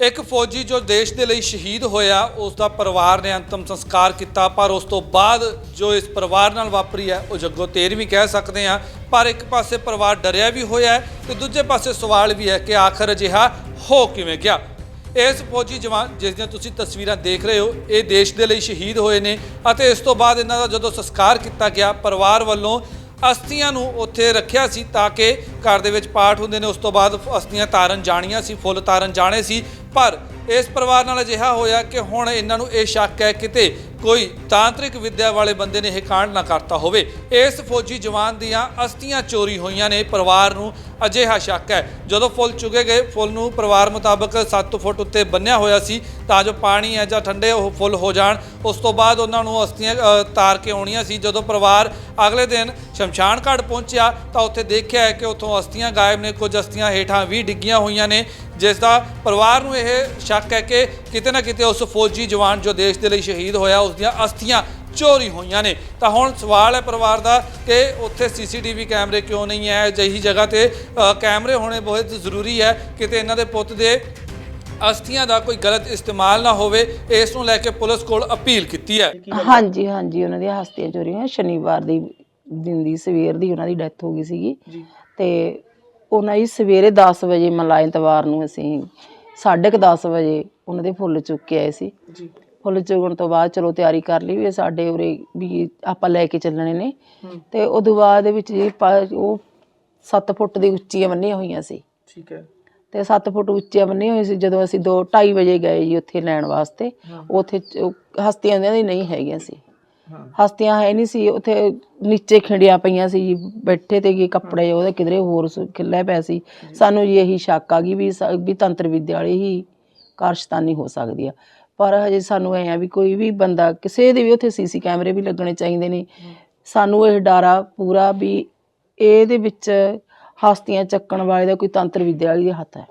ਇੱਕ ਫੌਜੀ ਜੋ ਦੇਸ਼ ਦੇ ਲਈ ਸ਼ਹੀਦ ਹੋਇਆ ਉਸ ਦਾ ਪਰਿਵਾਰ ਨੇ ਅੰਤਮ ਸੰਸਕਾਰ ਕੀਤਾ, ਪਰ ਉਸ ਤੋਂ ਬਾਅਦ ਜੋ ਇਸ ਪਰਿਵਾਰ ਨਾਲ ਵਾਪਰੀ ਹੈ, ਉਹ ਜੱਗੋ ਤੇਰ ਵੀ ਕਹਿ ਸਕਦੇ ਹਾਂ। ਪਰ ਇੱਕ ਪਾਸੇ ਪਰਿਵਾਰ ਡਰਿਆ ਵੀ ਹੋਇਆ ਹੈ ਤੇ ਦੂਜੇ ਪਾਸੇ ਸਵਾਲ ਵੀ ਹੈ ਕਿ ਆਖਰ ਅਜਿਹਾ ਹੋ ਕਿਵੇਂ ਗਿਆ। ਇਸ ਫੌਜੀ ਜਵਾਨ, ਜਿਸ ਦੀਆਂ ਤੁਸੀਂ ਤਸਵੀਰਾਂ ਦੇਖ ਰਹੇ ਹੋ, ਇਹ ਦੇਸ਼ ਦੇ ਲਈ ਸ਼ਹੀਦ ਹੋਏ ਨੇ ਅਤੇ ਇਸ ਤੋਂ ਬਾਅਦ ਇਹਨਾਂ ਦਾ ਜਦੋਂ ਸੰਸਕਾਰ ਕੀਤਾ ਗਿਆ, ਪਰਿਵਾਰ ਵੱਲੋਂ ਅਸਥੀਆਂ ਨੂੰ ਉੱਥੇ ਰੱਖਿਆ ਸੀ ਤਾਂ ਕਿ ਘਰ ਦੇ ਵਿੱਚ ਪਾਠ ਹੁੰਦੇ ਨੇ, ਉਸ ਤੋਂ ਬਾਅਦ ਅਸਥੀਆਂ ਤਾਰਨ ਜਾਣੀਆਂ ਸੀ, ਫੁੱਲ ਤਾਰਨ ਜਾਣੇ ਸੀ, ਪਰ ਇਸ ਪਰਿਵਾਰ ਨਾਲ ਅਜਿਹਾ ਹੋਇਆ ਕਿ ਹੁਣ ਇਹਨਾਂ ਨੂੰ ਇਹ ਸ਼ੱਕ ਹੈ ਕਿਤੇ ਕੋਈ ਤਾਂਤਰਿਕ ਵਿੱਦਿਆ ਵਾਲੇ ਬੰਦੇ ਨੇ ਇਹ ਕਾਂਡ ਨਾ ਕਰਤਾ ਹੋਵੇ। ਇਸ ਫੌਜੀ ਜਵਾਨ ਦੀਆਂ ਅਸਥੀਆਂ ਚੋਰੀ ਹੋਈਆਂ ਨੇ, ਪਰਿਵਾਰ ਨੂੰ ਅਜਿਹਾ ਸ਼ੱਕ ਹੈ। ਜਦੋਂ ਫੁੱਲ ਚੁਗੇ ਗਏ, ਫੁੱਲ ਨੂੰ ਪਰਿਵਾਰ ਮੁਤਾਬਕ 7 ਫੁੱਟ ਉੱਤੇ ਬੰਨਿਆ ਹੋਇਆ ਸੀ, ਤਾਂ ਜੋ ਪਾਣੀ ਹੈ ਜਾਂ ਠੰਡੇ ਉਹ ਫੁੱਲ ਹੋ ਜਾਣ, ਉਸ ਤੋਂ ਬਾਅਦ ਉਹਨਾਂ ਨੂੰ ਅਸਥੀਆਂ ਤਾਰ ਕੇ ਆਉਣੀਆਂ ਸੀ। ਜਦੋਂ ਪਰਿਵਾਰ ਅਗਲੇ ਦਿਨ ਸ਼ਮਸ਼ਾਨ ਘਾਟ ਪਹੁੰਚਿਆ, ਤਾਂ ਉੱਥੇ ਦੇਖਿਆ ਹੈ ਕਿ ਉੱਥੋਂ ਅਸਥੀਆਂ ਗਾਇਬ ਨੇ ਕੁਝ ਅਸਥੀਆਂ ਹੇਠਾਂ ਵੀ ਡਿੱਗੀਆਂ ਹੋਈਆਂ ਨੇ। ਜਿਸ ਦਾ ਪਰਿਵਾਰ ਨੂੰ ਇਹ ਸ਼ੱਕ ਹੈ ਕਿ ਕਿਤੇ ਨਾ ਕਿਤੇ ਉਸ ਫੌਜੀ ਜਵਾਨ ਜੋ ਦੇਸ਼ ਦੇ ਲਈ ਸ਼ਹੀਦ ਹੋਇਆ ਉਸ ਦੀਆਂ ਅਸਥੀਆਂ ਚੋਰੀ ਹੋਈਆਂ ਨੇ। ਤਾਂ ਹੁਣ ਸਵਾਲ ਹੈ ਪਰਿਵਾਰ ਦਾ ਕਿ ਉੱਥੇ ਸੀਸੀਟੀਵੀ ਕੈਮਰੇ ਕਿਉਂ ਨਹੀਂ ਹੈ? ਅਜਿਹੀ ਜਗ੍ਹਾ ਤੇ ਕੈਮਰੇ ਹੋਣੇ ਬਹੁਤ ਜ਼ਰੂਰੀ ਹੈ। ਕਿਤੇ ਇਹਨਾਂ ਦੇ ਪੁੱਤ ਦੇ ਅਸਥੀਆਂ ਦਾ ਕੋਈ ਗਲਤ ਇਸਤੇਮਾਲ ਨਾ ਹੋਵੇ ਇਸ ਨੂੰ ਲੈ ਕੇ ਪੁਲਿਸ ਕੋਲ ਅਪੀਲ ਕੀਤੀ ਹੈ। ਹਾਂਜੀ ਹਾਂਜੀ। ਉਹਨਾਂ ਦੀਆਂ ਹਸਤੀਆਂ ਚੋਰੀ ਹੋਈਆਂ ਸ਼ਨੀਵਾਰ ਦੀ ਦਿਨ ਦੀ ਸਵੇਰ ਦੀ ਉਹਨਾਂ ਦੀ ਡੈਥ ਹੋ ਗਈ ਸੀਗੀ। ਤੇ ਉਹਨਾਂ ਦੀ ਸਵੇਰੇ 10 ਵਜੇ ਮਲਾਈ ਐਤਵਾਰ ਨੂੰ ਅਸੀਂ 10:30 ਵਜੇ ਉਹਨਾਂ ਦੇ ਫੁੱਲ ਚੁੱਕ ਕੇ ਆਏ ਸੀ। ਜੀ। ਫੁੱਲ ਚੁਗਣ ਤੋਂ ਬਾਅਦ ਚਲੋ ਤਿਆਰੀ ਕਰ ਲਈ ਵੀ ਸਾਡੇ ਉਰੇ ਵੀ ਆਪਾਂ ਲੈ ਕੇ ਚੱਲਣੇ ਨੇ। ਤੇ ਉਦੋਂ ਬਾਅਦ ਦੇ ਵਿੱਚ ਜੀ ਪਾ- ਉਹ 7 ਫੁੱਟ ਦੀ ਉੱਚੀਆਂ ਬੰਨੀਆਂ ਹੋਈਆਂ ਸੀ। ਠੀਕ ਹੈ। ਤੇ 7 ਫੁੱਟ ਉੱਚੀਆਂ ਬੰਨੀਆਂ ਹੋਈਆਂ ਸੀ ਜਦੋਂ ਅਸੀਂ 2 2:30 ਵਜੇ ਗਏ ਜੀ ਉੱਥੇ ਲੈਣ ਵਾਸਤੇ। ਉੱਥੇ ਚ- ਉਹ ਹਸਤੀਆਂ ਉਹਨਾਂ ਦੀ ਨਹੀਂ ਹੈਗੀਆਂ ਸੀ। ਹਾਂ ਹਸਤੀਆਂ ਹੈ ਨਹੀਂ ਸੀ, ਉੱਥੇ ਨੀਚੇ ਖਿੰਡੀਆਂ ਪਈਆਂ ਸੀ ਜੀ, ਬੈਠੇ ਤੇ ਗਏ ਕੱਪੜੇ ਉਹਦੇ ਕਿਧਰੇ ਹੋਰ ਸ- ਖਿੱਲੇ ਪਏ ਸੀ। ਸਾਨੂੰ ਜੀ ਇਹੀ ਸ਼ੱਕ ਆ ਗਈ ਵੀ ਸ- ਵੀ ਤੰਤਰ ਵਿਦਿਆ ਵਾਲੀ ਹੀ ਕਾਰਸ਼ਤਾਨੀ ਹੋ ਸਕਦੀ ਆ। ਪਰ ਹਜੇ ਸਾਨੂੰ ਐ ਆ ਵੀ ਕੋਈ ਵੀ ਬੰਦਾ, ਕਿਸੇ ਦੇ ਵੀ ਉੱਥੇ ਸੀਸੀ ਕੈਮਰੇ ਵੀ ਲੱਗਣੇ ਚਾਹੀਦੇ ਨੇ। ਸਾਨੂੰ ਇਹ ਡਾਰਾ ਪੂਰਾ ਵੀ ਇਹਦੇ ਵਿੱਚ ਹਸਤੀਆਂ ਚੱਕਣ ਵਾਲੇ ਦਾ ਕੋਈ ਤੰਤਰ ਵਿਦਿਆ ਵਾਲੀ ਦੇ ਹੱਥ ਹੈ।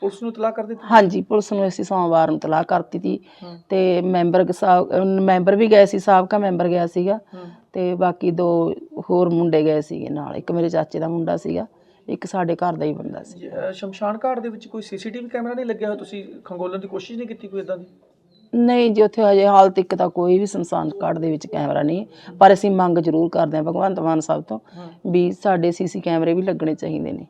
ਪੁਲਿਸ ਨੂੰ ਤਲਾਕ ਕਰ ਦਿੱਤੀ? ਹਾਂਜੀ ਪੁਲਿਸ ਨੂੰ ਅਸੀਂ ਸੋਮਵਾਰ ਨੂੰ ਤਲਾਹ ਕਰਤੀ ਤੀ ਹਾਂ। ਤੇ ਮੈਂਬਰ ਅਹ ਮੈਂਬਰ ਵੀ ਗਏ ਸੀ ਸਾਬਕਾ ਮੈਂਬਰ ਗਿਆ ਸੀਗਾ। ਹਾਂ। ਤੇ ਬਾਕੀ ਦੋ ਹੋਰ ਮੁੰਡੇ ਗਏ ਸੀਗੇ ਨਾਲ ਇੱਕ ਮੇਰੇ ਚਾਚੇ ਦਾ ਮੁੰਡਾ ਸੀਗਾ ਇੱਕ ਸਾਡੇ ਘਰ ਦਾ ਹੀ ਬੰਦਾ ਸੀ। ਸ਼ਮਸ਼ਾਨ ਘਾਟ ਦੇ ਵਿੱਚ ਕੋਈ ਸੀਸੀਟੀਵੀ ਕੈਮਰਾ ਨਹੀਂ ਲੱਗਿਆ ਹੋਇਆ? ਤੁਸੀਂ ਖੰਗੋਲਣ ਦੀ ਕੋਸ਼ਿਸ਼ ਨਹੀਂ ਕੀਤੀ ਕੋਈ ਇਦਾਂ ਦੀ? ਨਹੀਂ ਜੀ ਉੱਥੇ ਹਜੇ ਹਾਲ ਤੱਕ ਤਾਂ ਕੋਈ ਵੀ ਸੰਸਾਨ ਘਾਟ ਦੇ ਵਿੱਚ ਕੈਮਰਾ ਨਹੀਂ ਹੈ। ਪਰ ਅਸੀਂ ਮੰਗ ਜ਼ਰੂਰ ਕਰਦੇ ਹਾਂ ਭਗਵੰਤ ਮਾਨ ਸਾਹਿਬ ਤੋਂ ਵੀ ਸਾਡੇ ਸੀਸੀ ਕੈਮਰੇ ਵੀ ਲੱਗਣੇ ਚਾਹੀਦੇ ਨੇ।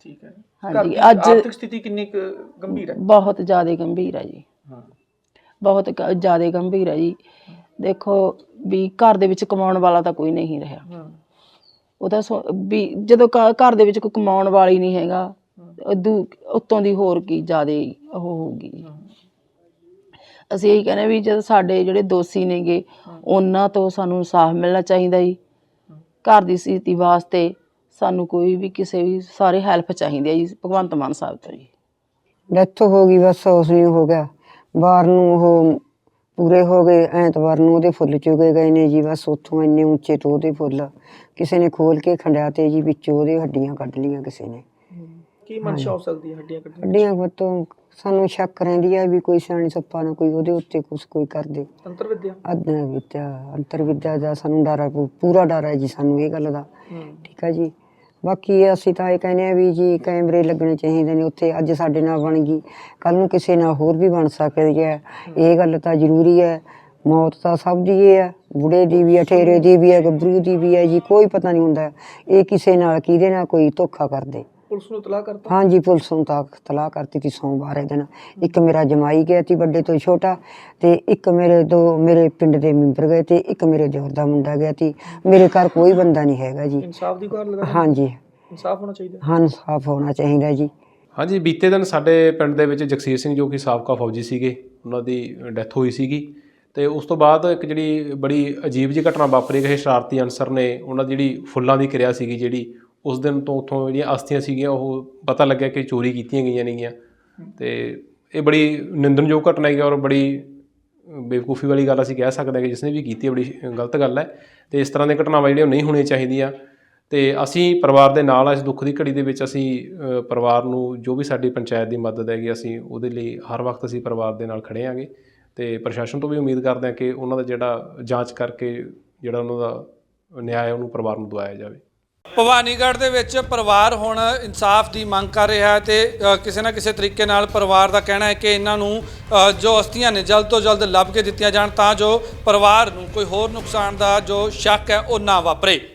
ਠੀਕ ਹੈ ਹਾਂਜੀ ਅੱਜ ਆਰਥਿਕ ਸਥਿਤੀ ਕਿੰਨੀ ਕੁ ਗੰਭੀਰ ਹੈ? ਬਹੁਤ ਜ਼ਿਆਦਾ ਗੰਭੀਰ ਹੈ ਜੀ। ਹਾਂ। ਬਹੁਤ ਜ਼ਿਆਦਾ ਗੰਭੀਰ ਹੈ ਜੀ। ਦੇਖੋ ਵੀ ਘਰ ਦੇ ਵਿੱਚ ਕਮਾਉਣ ਵਾਲਾ ਤਾਂ ਕੋਈ ਨਹੀਂ ਰਿਹਾ। ਹਾਂ। ਉਹ ਤਾਂ ਸੋ- ਵੀ ਜਦੋਂ ਘਰ ਦੇ ਵਿੱਚ ਕੋਈ ਕਮਾਉਣ ਵਾਲੀ ਨਹੀਂ ਹੈਗਾ ਉਦੋਂ ਉੱਤੋਂ ਦੀ ਹੋਰ ਕੀ ਜ਼ਿਆਦਾ ਉਹ ਹੋਊਗੀ। ਅਸੀਂ ਇਹੀ ਕਹਿੰਦੇ ਵੀ ਜਦ ਸਾਡੇ ਜਿਹੜੇ ਦੋਸ਼ੀ ਨੇਗੇ ਉਹਨਾਂ ਤੋਂ ਸਾਨੂੰ ਇਨਸਾਫ ਮਿਲਣਾ ਚਾਹੀਦਾ ਜੀ। ਘਰ ਦੀ ਸਥਿਤੀ ਵਾਸਤੇ ਸਾਨੂੰ ਕੋਈ ਵੀ ਕਿਸੇ ਵੀ ਸਾਰੇ ਹੈਲਪ ਚਾਹੀਦੀ ਹੈ ਜੀ ਭਗਵੰਤ ਮਾਨ ਸਾਹਿਬ ਤੋਂ ਜੀ। ਡੈਥ ਹੋ ਗਈ ਬਸ ਉਸ ਨੂੰ ਹੋ ਗਿਆ। ਬਾਹਰ ਨੂੰ ਉਹ ਪੂਰੇ ਹੋ ਗਏ ਐਤਵਾਰ ਨੂੰ ਉਹਦੇ ਫੁੱਲ ਚੁਗੇ ਗਏ ਨੇ ਜੀ ਬਸ ਉੱਥੋਂ ਇੰਨੇ ਉੱਚੇ ਤੋਂ ਉਹਦੇ ਫੁੱਲ। ਕਿਸੇ ਨੇ ਖੋਲ ਕੇ ਖੰਡਿਆ ਤੇ ਜੀ ਵਿੱਚੋਂ ਉਹਦੇ ਹੱਡੀਆਂ ਕੱਢ ਲੀਆਂ ਕਿਸੇ ਨੇ। ਕੀ ਮਨਸ਼ਾ ਹੋ ਸਕਦੀ ਹੈ ਹੱਡੀਆਂ ਕੱਢਣ ਹੱਡੀਆਂ ਤੋਂ ਸਾਨੂੰ ਸ਼ੱਕ ਰਹਿੰਦੀ ਆ ਵੀ ਕੋਈ ਸਿਆਣੀ ਸੱਪਾ ਨਾ ਕੋਈ ਉਹਦੇ ਉੱਤੇ ਕੁਛ ਕੋਈ ਕਰਦੇ। ਅੰਤਰ ਵਿਦਿਆ ਅਦਨਾ ਵਿਦਿਆ ਅੰਤਰ ਵਿਦਿਆ ਦਾ ਸਾਨੂੰ ਡਰ ਆ, ਪੂ- ਪੂਰਾ ਡਰ ਹੈ ਜੀ ਸਾਨੂੰ ਇਹ ਗੱਲ ਦਾ। ਠੀਕ ਆ ਜੀ। ਬਾਕੀ ਅਸੀਂ ਤਾਂ ਇਹ ਕਹਿੰਦੇ ਆ ਵੀ ਜੀ ਕੈਮਰੇ ਲੱਗਣੇ ਚਾਹੀਦੇ ਨੇ, ਉੱਥੇ ਅੱਜ ਸਾਡੇ ਨਾਲ ਬਣ ਗਈ। ਕੱਲ ਨੂੰ ਕਿਸੇ ਨਾਲ ਹੋਰ ਵੀ ਬਣ ਸਕਦੀ ਹੈ। ਇਹ ਗੱਲ ਤਾਂ ਜ਼ਰੂਰੀ ਹੈ। ਮੌਤ ਤਾਂ ਸਭ ਦੀ ਇਹ ਹੈ। ਬੁੜੇ ਦੀ ਵੀ ਹੈ, ਠੇਰੇ ਦੀ ਵੀ ਹੈ, ਗੱਭਰੂ ਦੀ ਵੀ ਹੈ ਜੀ, ਕੋਈ ਪਤਾ ਨਹੀਂ ਹੁੰਦਾ। ਇਹ ਕਿਸੇ ਨਾਲ, ਕਿਹਦੇ ਨਾਲ ਕੋਈ ਧੋਖਾ ਕਰਦੇ। ਪੁਲਿਸ ਨੂੰ ਤਲਾਕ ਕਰਤਾ? ਹਾਂਜੀ ਪੁਲਿਸ ਨੂੰ ਤਾਂ ਤਲਾਹ ਕਰਤੀ ਤੀ ਸੋਮਵਾਰ ਇਹ ਦਿਨ ਇੱਕ ਮੇਰਾ ਜਮਾਈ ਗਿਆ ਤੀ ਵੱਡੇ ਤੋਂ ਛੋਟਾ ਤੇ ਇੱਕ ਮੇਰੇ ਦੋ ਮੇਰੇ ਪਿੰਡ ਦੇ ਮੈਂਬਰ ਗਏ ਤੇ ਇੱਕ ਮੇਰੇ ਦਿਓਰ ਦਾ ਮੁੰਡਾ ਗਿਆ ਤੀ ਮੇਰੇ ਘਰ ਕੋਈ ਬੰਦਾ ਨਹੀਂ ਹੈਗਾ ਜੀ। ਇਨਸਾਫ ਦੀ ਗੁਹਾਰ ਲਗਾ ਹਾਂਜੀ। ਇਨਸਾਫ ਹੋਣਾ ਚਾਹੀਦਾ। ਹਾਂ ਸਾਫ਼ ਹੋਣਾ ਚਾਹੀਦਾ ਜੀ। ਹਾਂਜੀ ਬੀਤੇ ਦਿਨ ਸਾਡੇ ਪਿੰਡ ਦੇ ਵਿੱਚ ਜਗਸੀਰ ਸਿੰਘ ਜੋ ਕਿ ਸਾਬਕਾ ਫੌਜੀ ਸੀਗੇ ਉਹਨਾਂ ਦੀ ਡੈਥ ਹੋਈ ਸੀਗੀ ਤੇ ਉਸ ਤੋਂ ਬਾਅਦ ਇੱਕ ਜਿਹੜੀ ਬੜੀ ਅਜੀਬ ਜਿਹੀ ਘਟਨਾ ਵਾਪਰੀ ਗਈ ਸ਼ਰਾਰਤੀ ਅਨਸਰ ਨੇ ਉਹਨਾਂ ਦੀ ਜਿਹੜੀ ਫੁੱਲਾਂ ਦੀ ਕਿਰਿਆ ਸੀਗੀ ਜਿਹੜੀ ਉਸ ਦਿਨ ਤੋਂ ਉੱਥੋਂ ਜਿਹੜੀਆਂ ਅਸਥੀਆਂ ਸੀਗੀਆਂ ਉਹ ਪਤਾ ਲੱਗਿਆ ਕਿ ਚੋਰੀ ਕੀਤੀਆਂ ਗਈਆਂ ਨੇਗੀਆਂ। ਤੇ ਇਹ ਬੜੀ ਨਿੰਦਣਯੋਗ ਘਟਨਾ ਹੈਗੀ ਔਰ ਬੜੀ ਬੇਵਕੂਫੀ ਵਾਲੀ ਗੱਲ ਅਸੀਂ ਕਹਿ ਸਕਦੇ ਹਾਂ ਕਿ ਜਿਸਨੇ ਵੀ ਕੀਤੀ ਹੈ ਬੜੀ ਗਲਤ ਗੱਲ ਹੈ। ਤੇ ਇਸ ਤਰ੍ਹਾਂ ਦੀਆਂ ਘਟਨਾਵਾਂ ਜਿਹੜੀਆਂ ਨਹੀਂ ਹੋਣੀਆਂ ਚਾਹੀਦੀਆਂ। ਤੇ ਅਸੀਂ ਪਰਿਵਾਰ ਦੇ ਨਾਲ ਇਸ ਦੁੱਖ ਦੀ ਘੜੀ ਦੇ ਵਿੱਚ ਅਸੀਂ ਪਰਿਵਾਰ ਨੂੰ ਜੋ ਵੀ ਸਾਡੀ ਪੰਚਾਇਤ ਦੀ ਮਦਦ ਹੈਗੀ ਅਸੀਂ ਉਹਦੇ ਲਈ ਹਰ ਵਕਤ ਅਸੀਂ ਪਰਿਵਾਰ ਦੇ ਨਾਲ ਖੜੇ ਆਂਗੇ ਤੇ ਪ੍ਰਸ਼ਾਸਨ ਤੋਂ ਵੀ ਉਮੀਦ ਕਰਦੇ ਹਾਂ ਕਿ ਉਹਨਾਂ ਦਾ ਜਿਹੜਾ ਜਾਂਚ ਕਰਕੇ ਜਿਹੜਾ ਉਹਨਾਂ ਦਾ ਨਿਆਂ ਹੈ ਉਹਨੂੰ ਪਰਿਵਾਰ ਨੂੰ ਦਵਾਇਆ ਜਾਵੇ। ਭਵਾਨੀਗੜ੍ਹ ਦੇ ਵਿੱਚ ਪਰਿਵਾਰ ਹੁਣ ਇਨਸਾਫ ਦੀ ਮੰਗ ਕਰ ਰਿਹਾ ਹੈ ਤੇ ਕਿਸੇ ਨਾ ਕਿਸੇ ਤਰੀਕੇ ਨਾਲ ਪਰਿਵਾਰ ਦਾ ਕਹਿਣਾ ਹੈ ਕਿ ਇਹਨਾਂ ਨੂੰ ਜੋ ਅਸਥੀਆਂ ਨੇ ਜਲਦ ਤੋਂ ਜਲਦ ਲੱਭ ਕੇ ਦਿੱਤੀਆਂ ਜਾਣ ਤਾਂ ਜੋ ਪਰਿਵਾਰ ਨੂੰ ਕੋਈ ਹੋਰ ਨੁਕਸਾਨ ਦਾ ਜੋ ਸ਼ੱਕ ਹੈ ਉਹ ਨਾ ਵਾਪਰੇ।